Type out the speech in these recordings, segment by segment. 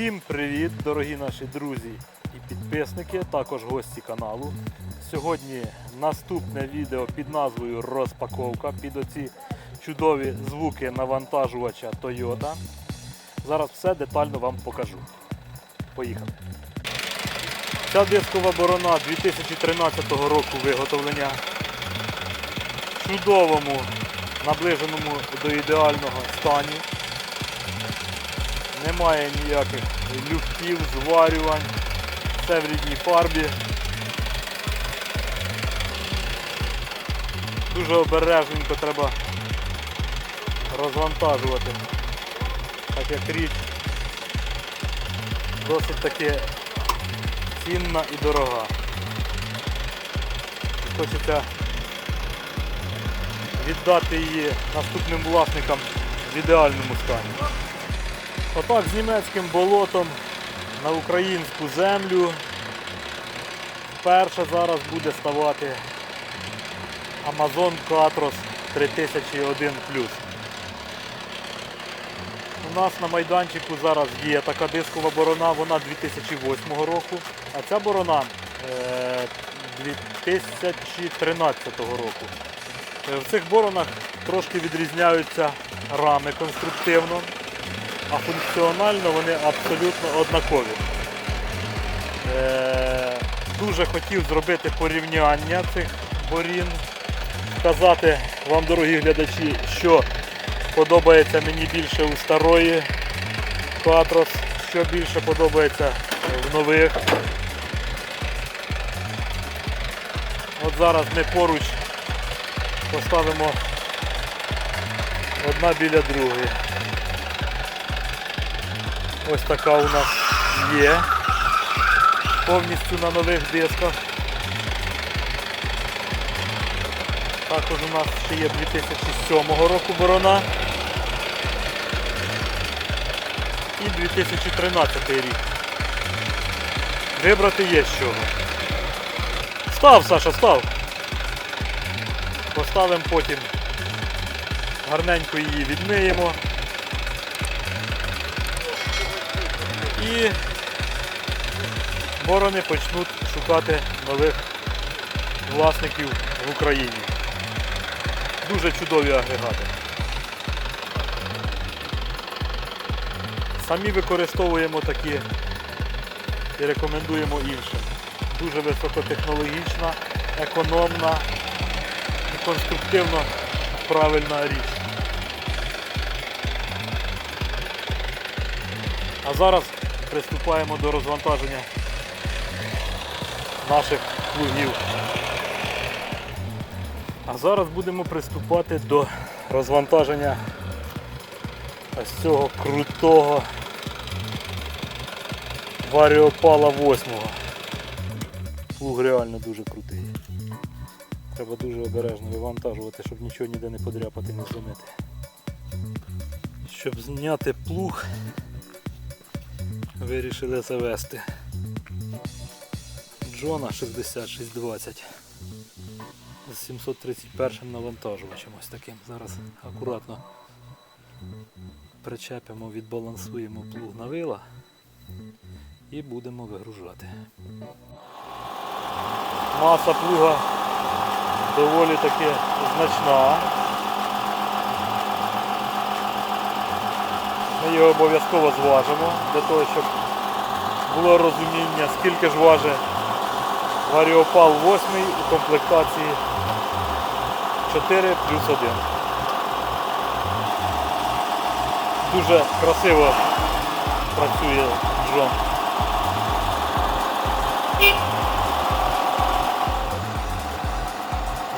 Всім привіт, дорогі наші друзі і підписники, також гості каналу. Сьогодні наступне відео під назвою Розпаковка під оці чудові звуки навантажувача Toyota. Зараз все детально вам покажу. Поїхали. Ця дискова борона 2013 року виготовлення. В чудовому, наближеному до ідеального стані. Немає ніяких люфтів, зварювань, все в рідній фарбі. Дуже обережненько треба розвантажувати, так як річ досить таки цінна і дорога. Хочеться віддати її наступним власникам в ідеальному стані. Отак з німецьким болотом на українську землю. Вперше зараз буде ставати Amazon Catros 3001 У нас на майданчику зараз є така дискова борона, вона 2008 року, а ця борона е, 2013 року. Е, В цих боронах трошки відрізняються рами конструктивно а функціонально вони абсолютно однакові. Е, Дуже хотів зробити порівняння цих борін, сказати вам, дорогі глядачі, що подобається мені більше у старої Катрос, що більше подобається в нових. От зараз ми поруч поставимо одна біля другої. Ось така у нас є. Повністю на нових дисках. Також у нас ще є 2007 року борона. І 2013 рік. Вибрати є з чого. Став, Саша, став. Поставимо потім. Гарненько її відмиємо. І борони почнуть шукати нових власників в Україні. Дуже чудові агрегати. Самі використовуємо такі і рекомендуємо іншим. Дуже високотехнологічна, економна і конструктивно правильна річ. А зараз приступаємо до розвантаження наших плугів. А зараз будемо приступати до розвантаження ось цього крутого варіопала 8. Плуг реально дуже крутий. Треба дуже обережно вивантажувати, щоб нічого ніде не подряпати, не зломити. Щоб зняти плуг, вирішили завести Джона 6620 з 731 навантажувачем ось таким. Зараз акуратно причепимо, відбалансуємо плуг на вила і будемо вигружати. Маса плуга доволі таки значна. Ми його обов'язково зважимо для того, щоб було розуміння, скільки ж важить варіопал 8 у комплектації 4 плюс 1. Дуже красиво працює Джон.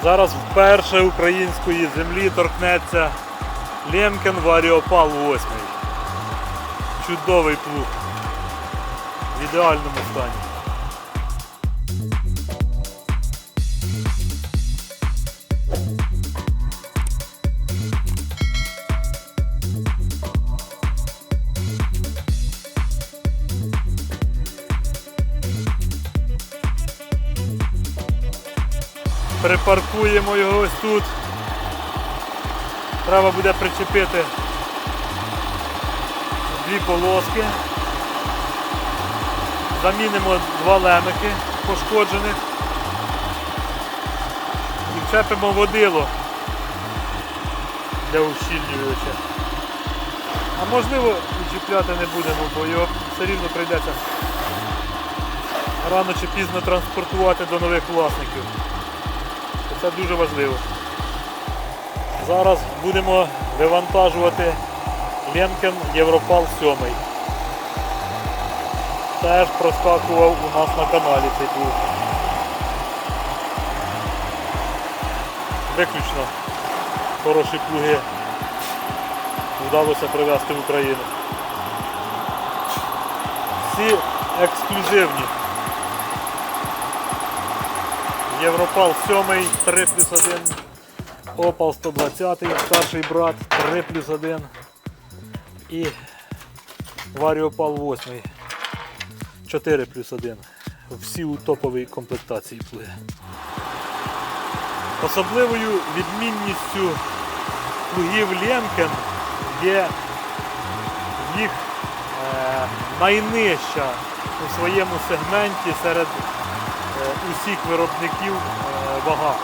Зараз вперше української землі торкнеться Лемкен Варіопал 8. Чудовий плуг. В ідеальному стані. Припаркуємо його ось тут. Треба буде причепити дві полоски замінимо два лемики пошкоджених і вчепимо водило для ущільнювача. А можливо чіпляти не будемо, бо його все рівно прийдеться рано чи пізно транспортувати до нових власників. Це дуже важливо. Зараз будемо вивантажувати Ленкен Європал 7. Теж проскакував у нас на каналі цей плуг. Виключно хороші плуги вдалося привезти в Україну. Всі ексклюзивні. Європал 7, 3 плюс 1. Опал 120, старший брат, 3 плюс 1. І Варіопал 8, 4 плюс 1. Всі у топовій комплектації плуги. Особливою відмінністю плугів Ленкен є їх е, найнижча у своєму сегменті серед е, усіх виробників е, вага.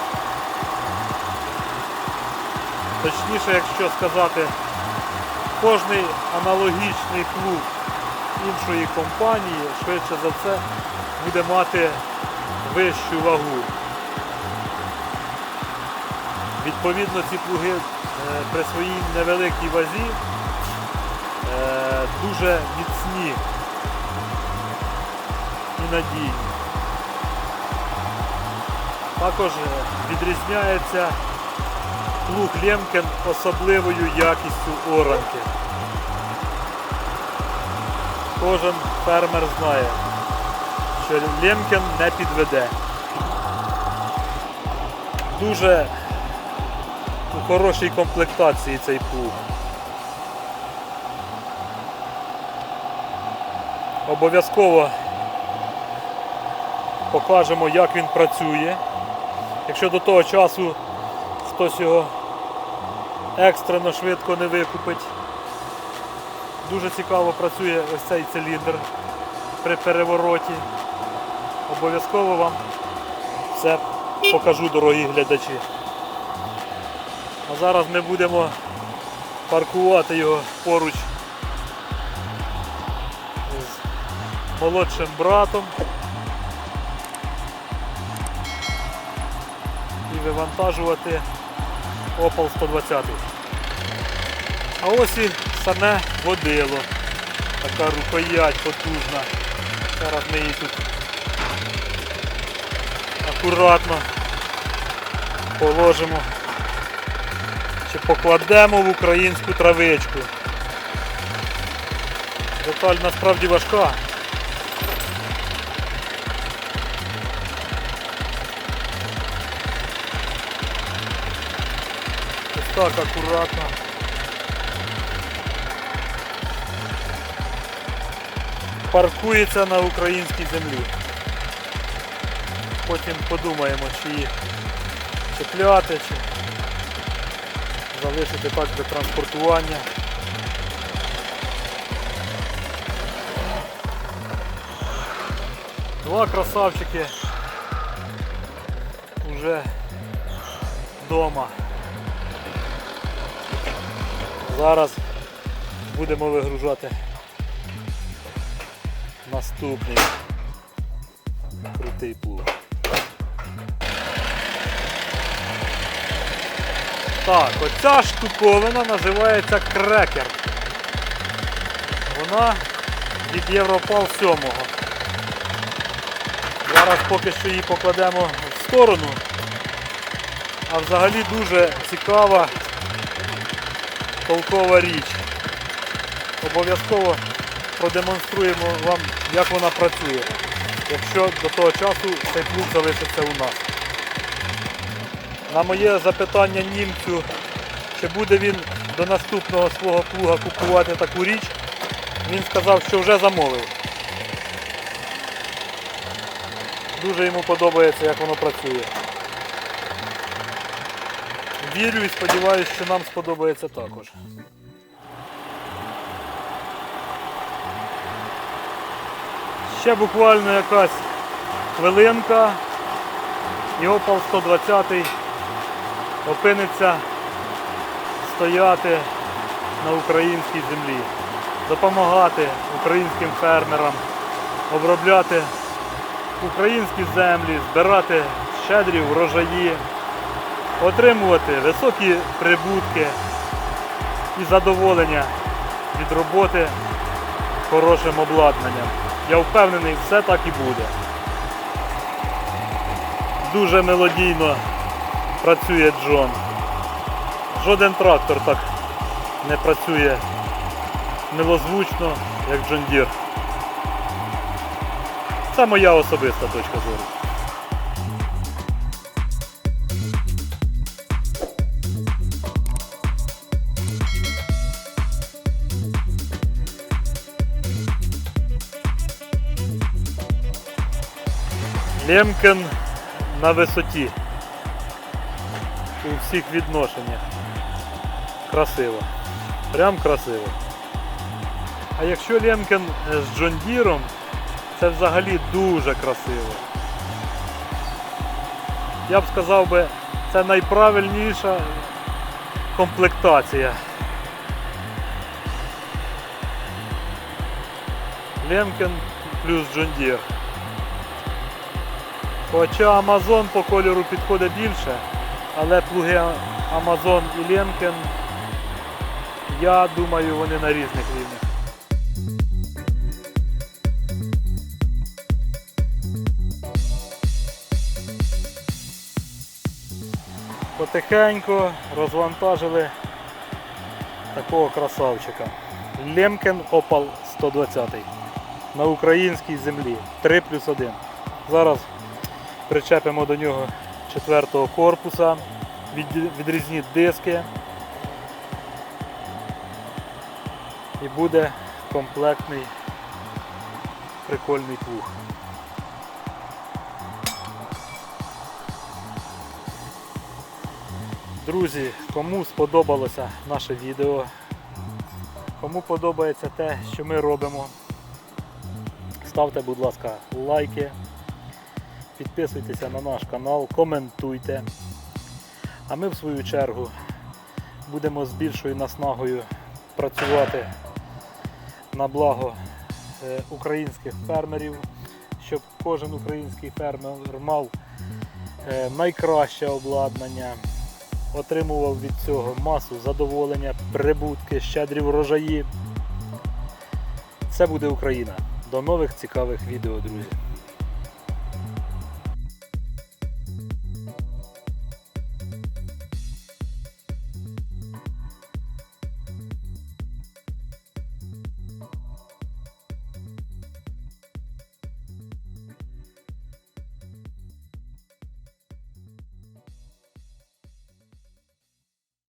Точніше, якщо сказати, кожний аналогічний плуг іншої компанії швидше за все буде мати вищу вагу. Відповідно, ці плуги е, при своїй невеликій вазі е, дуже міцні і надійні. Також відрізняється плуг Лемкен особливою якістю оранки. Кожен фермер знає, що Лемкен не підведе. Дуже у хорошій комплектації цей плуг. Обов'язково покажемо, як він працює. Якщо до того часу хтось його екстрено швидко не викупить. Дуже цікаво працює ось цей циліндр при перевороті. Обов'язково вам все покажу, дорогі глядачі. А зараз ми будемо паркувати його поруч з молодшим братом і вивантажувати Opel 120. А ось і саме водило. Така рукоять потужна. Зараз ми її тут акуратно положимо чи покладемо в українську травичку. Деталь насправді важка. Так акуратно. Паркується на українській землі. Потім подумаємо, чи її чіпляти, чи залишити так для транспортування. Два красавчики вже вдома. Зараз будемо вигружати наступний крутий плуг. Так, оця штуковина називається крекер. Вона від Європал 7. Зараз поки що її покладемо в сторону. А взагалі дуже цікава толкова річ. Обов'язково продемонструємо вам, як вона працює, якщо до того часу цей плуг залишиться у нас. На моє запитання німцю, чи буде він до наступного свого плуга купувати таку річ, він сказав, що вже замовив. Дуже йому подобається, як воно працює. Вірю і сподіваюся, що нам сподобається також. Ще буквально якась хвилинка. І опал 120 опиниться стояти на українській землі, допомагати українським фермерам, обробляти українські землі, збирати щедрі врожаї, отримувати високі прибутки і задоволення від роботи хорошим обладнанням. Я впевнений, все так і буде. Дуже мелодійно працює Джон. Жоден трактор так не працює милозвучно, як Джон Дір. Це моя особиста точка зору. Лемкен на висоті. У всіх відношеннях. Красиво. Прям красиво. А якщо Лемкен е, з Джон Діром, це взагалі дуже красиво. Я б сказав би, це найправильніша комплектація. Лемкен плюс Джон Дір. Хоча Амазон по кольору підходить більше, але плуги Амазон і Ленкен, я думаю, вони на різних рівнях. Потихеньку розвантажили такого красавчика. Лемкен Opal 120 на українській землі 3 плюс 1. Зараз причепимо до нього четвертого корпуса, відрізні диски і буде комплектний прикольний плуг. Друзі, кому сподобалося наше відео, кому подобається те, що ми робимо, ставте, будь ласка, лайки. Підписуйтеся на наш канал, коментуйте. А ми в свою чергу будемо з більшою наснагою працювати на благо е, українських фермерів, щоб кожен український фермер мав е, найкраще обладнання, отримував від цього масу задоволення, прибутки, щедрі врожаї. Це буде Україна. До нових цікавих відео, друзі.